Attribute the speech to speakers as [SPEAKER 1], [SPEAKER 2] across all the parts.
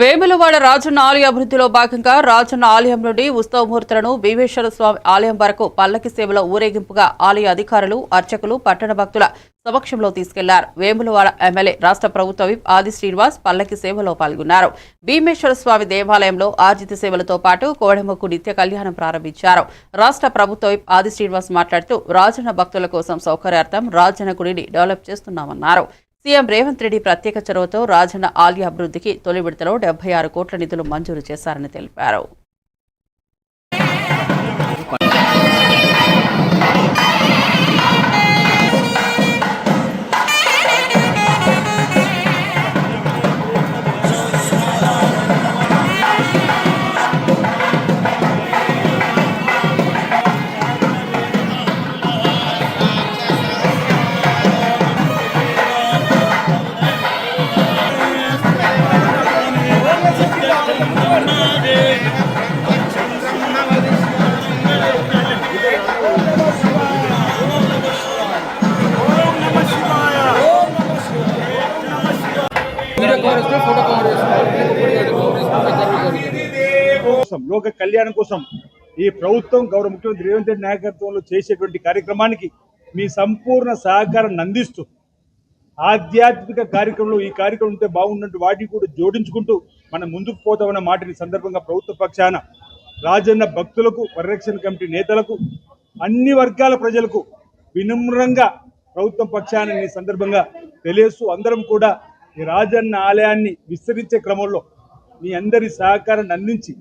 [SPEAKER 1] వేములవాడ రాజన్న ఆలయ అభివృద్ధిలో భాగంగా రాజన్న ఆలయం నుండి ఉత్సవమూర్తులను భీమేశ్వర స్వామి ఆలయం వరకు పల్లకి సేవల ఊరేగింపుగా ఆలయ అధికారులు అర్చకులు పట్టణ భక్తుల సమక్షంలో తీసుకెళ్ళారు. వేములవాడ ఎమ్మెల్యే రాష్ట్ర ప్రభుత్వ విప్ ఆది శ్రీనివాస్ పల్లకి సేవలో పాల్గొన్నారు. భీమేశ్వర స్వామి దేవాలయంలో ఆర్జిత సేవలతో పాటు కోడెమ్మకు నిత్య కళ్యాణం ప్రారంభించారు. రాష్ట్ర ప్రభుత్వ విప్ ఆది శ్రీనివాస్ మాట్లాడుతూ రాజన్న భక్తుల కోసం సౌకర్యార్థం రాజన్న గుడిని డెవలప్ చేస్తున్నామన్నారు. సీఎం రేవంత్ రెడ్డి ప్రత్యేక చొరవతో రాజన్న ఆలయ అభివృద్ధికి తొలి విడతలో డెబ్బై ఆరు కోట్ల నిధులు మంజూరు చేశారని తెలిపారు.
[SPEAKER 2] ఫోటో కవర్
[SPEAKER 3] లోక కళ్యాణం కోసం ఈ ప్రభుత్వం గౌరవ ముఖ్యమంత్రి రేవంత్ రెడ్డి నాయకత్వంలో చేసేటువంటి కార్యక్రమానికి మీ సంపూర్ణ సహకారాన్ని అందిస్తూ ఆధ్యాత్మిక కార్యక్రమంలో ఈ కార్యక్రమం ఉంటే బాగున్నట్టు వాటిని కూడా జోడించుకుంటూ మనం ముందుకు పోతామన్న మాటని సందర్భంగా ప్రభుత్వ పక్షాన రాజన్న భక్తులకు పరిరక్షణ కమిటీ నేతలకు అన్ని వర్గాల ప్రజలకు వినమ్రంగా ప్రభుత్వం పక్షాన ఈ సందర్భంగా తెలియస్తూ అందరం కూడా ఈ రాజన్న ఆలయాన్ని విస్తరించే క్రమంలో మీ అందరి సహకారాన్ని అందించి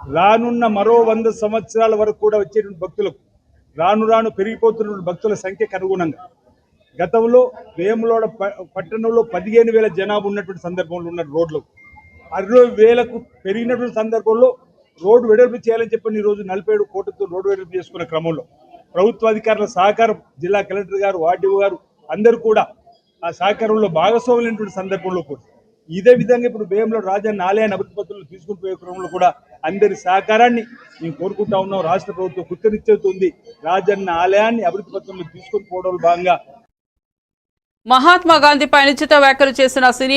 [SPEAKER 3] రానున్న మరో వంద సంవత్సరాల వరకు కూడా వచ్చేటువంటి భక్తులకు రాను రాను పెరిగిపోతున్న భక్తుల సంఖ్యకు అనుగుణంగా గతంలో వేములోడ ప- పట్టణంలో పదిహేను వేల జనాభా ఉన్నటువంటి సందర్భంలో ఉన్న రోడ్లు అరవై వేలకు పెరిగినటువంటి సందర్భంలో రోడ్డు వెడల్పు చేయాలని చెప్పి ఈరోజు నలభై ఏడు కోట్లతో రోడ్డు వెడల్పు చేసుకునే క్రమంలో ప్రభుత్వ అధికారుల సహకారం జిల్లా కలెక్టర్ గారు ఆర్డీఓ గారు అందరూ కూడా ఆ సహకారంలో భాగస్వాములైనటువంటి సందర్భంలో కూడా ఇదే విధంగా ఇప్పుడు భేమలో రాజన్న ఆలయాన్ని అభివృద్ధి పత్రులు తీసుకుని పోయే క్రమంలో కూడా అందరి సహకారాన్ని మేము కోరుకుంటా ఉన్నాం. రాష్ట్ర ప్రభుత్వం కృతనిశ్చయితుంది రాజన్న ఆలయాన్ని అభివృద్ధి పత్రంలో తీసుకొని పోవడంలో భాగంగా
[SPEAKER 1] మహాత్మా గాంధీపై అనుచిత వ్యాఖ్యలు చేసిన సినీ